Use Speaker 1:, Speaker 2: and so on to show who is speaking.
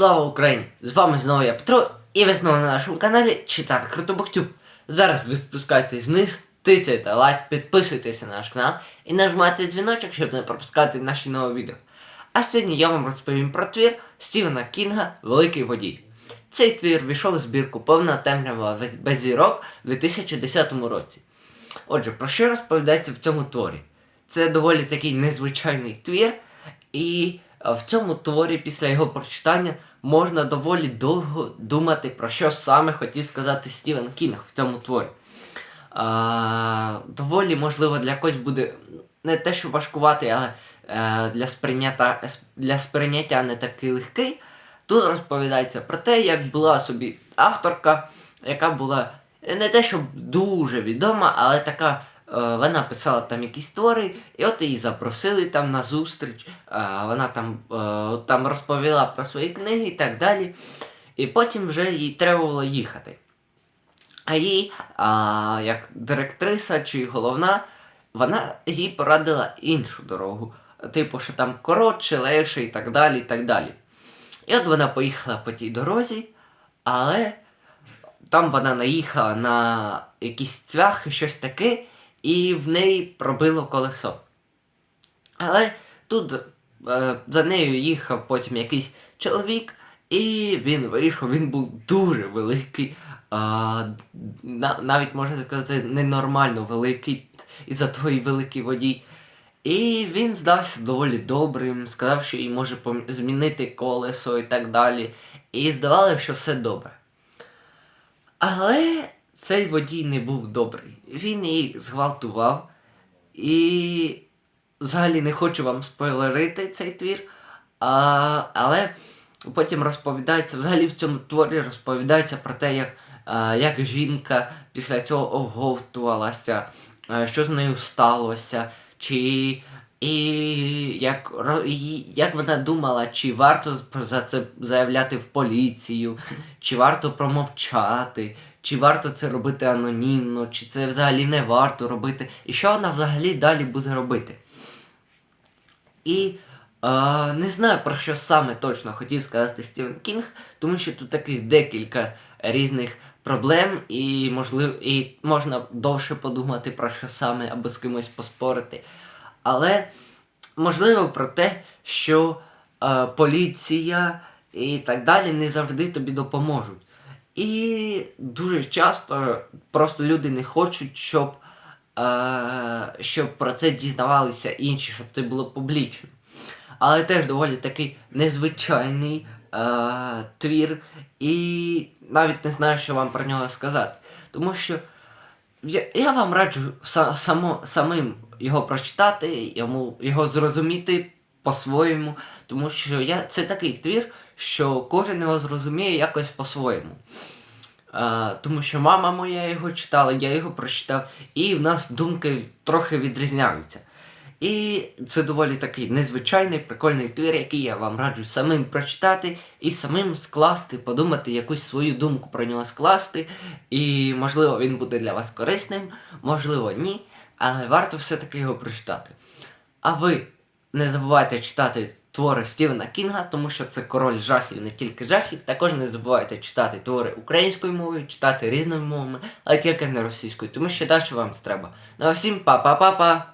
Speaker 1: Слава Україні! З вами знову я Петро, і ви знову на нашому каналі Читати Крутобоктюб. Зараз ви спускайтесь вниз, тицяйте лайк, підписуйтесь на наш канал і нажимайте дзвіночок, щоб не пропускати наші нові відео. А сьогодні я вам розповім про твір Стівена Кінга Великий водій. Цей твір війшов у збірку повна темрява без зірок у 2010 році. Отже, про що розповідається в цьому творі? Це доволі такий незвичайний твір, і е, в цьому творі після його прочитання можна доволі довго думати, про що саме хотів сказати Стівен Кінг в цьому творі. А, доволі, можливо, для когось буде не те, що важкувати, але е, для, сприйняття, для сприйняття не такий легкий. Тут розповідається про те, як була собі авторка, яка була не те, щоб дуже відома, але така. Е, Вона писала там якісь твори, і от її запросили там на зустріч. е, Вона там, е, там розповіла про свої книги і так далі. І потім вже їй треба було їхати. А їй, а, як директриса чи головна, вона їй порадила іншу дорогу. Типу, що там коротше, легше і так далі. І так далі. І от вона поїхала по тій дорозі, але там вона наїхала на якісь цвяхи, щось таке, і в неї пробило колесо. Але тут е, за нею їхав потім якийсь чоловік, і він вийшов, він був дуже великий, на, навіть можна сказати, ненормально великий, і за той великий водій. І він здався доволі добрим, сказав, що їй може змінити колесо і так далі. І здавалося, що все добре. Але цей водій не був добрий. Він її зґвалтував. І взагалі не хочу вам спойлерити цей твір. А, але потім розповідається, взагалі в цьому творі розповідається про те, як, а, як жінка після цього оговтувалася, а, що з нею сталося, чи і як, як вона думала, чи варто за це заявляти в поліцію, чи варто промовчати, чи варто це робити анонімно, чи це взагалі не варто робити, і що вона взагалі далі буде робити. І е, не знаю про що саме точно хотів сказати Стівен Кінг, тому що тут таких декілька різних проблем, і можливо, і можна довше подумати про що саме або з кимось поспорити. Але можливо про те, що е, поліція і так далі не завжди тобі допоможуть. І дуже часто просто люди не хочуть, щоб, е, щоб про це дізнавалися інші, щоб це було публічно. Але теж доволі такий незвичайний е, твір, і навіть не знаю, що вам про нього сказати. Тому що я, я вам раджу са, само, самим його прочитати, йому, його зрозуміти по-своєму, тому що я, це такий твір, що кожен його зрозуміє якось по-своєму. А, тому що мама моя його читала, я його прочитав, і в нас думки трохи відрізняються. І це доволі такий незвичайний, прикольний твір, який я вам раджу самим прочитати і самим скласти, подумати, якусь свою думку про нього скласти. І можливо він буде для вас корисним, можливо, ні, але варто все-таки його прочитати. А ви не забувайте читати твори Стівена Кінга, тому що це король жахів, не тільки жахів. Також не забувайте читати твори українською мовою, читати різними мовами, але тільки не російською, тому що далі вам треба. Ну а всім па-па-па-па!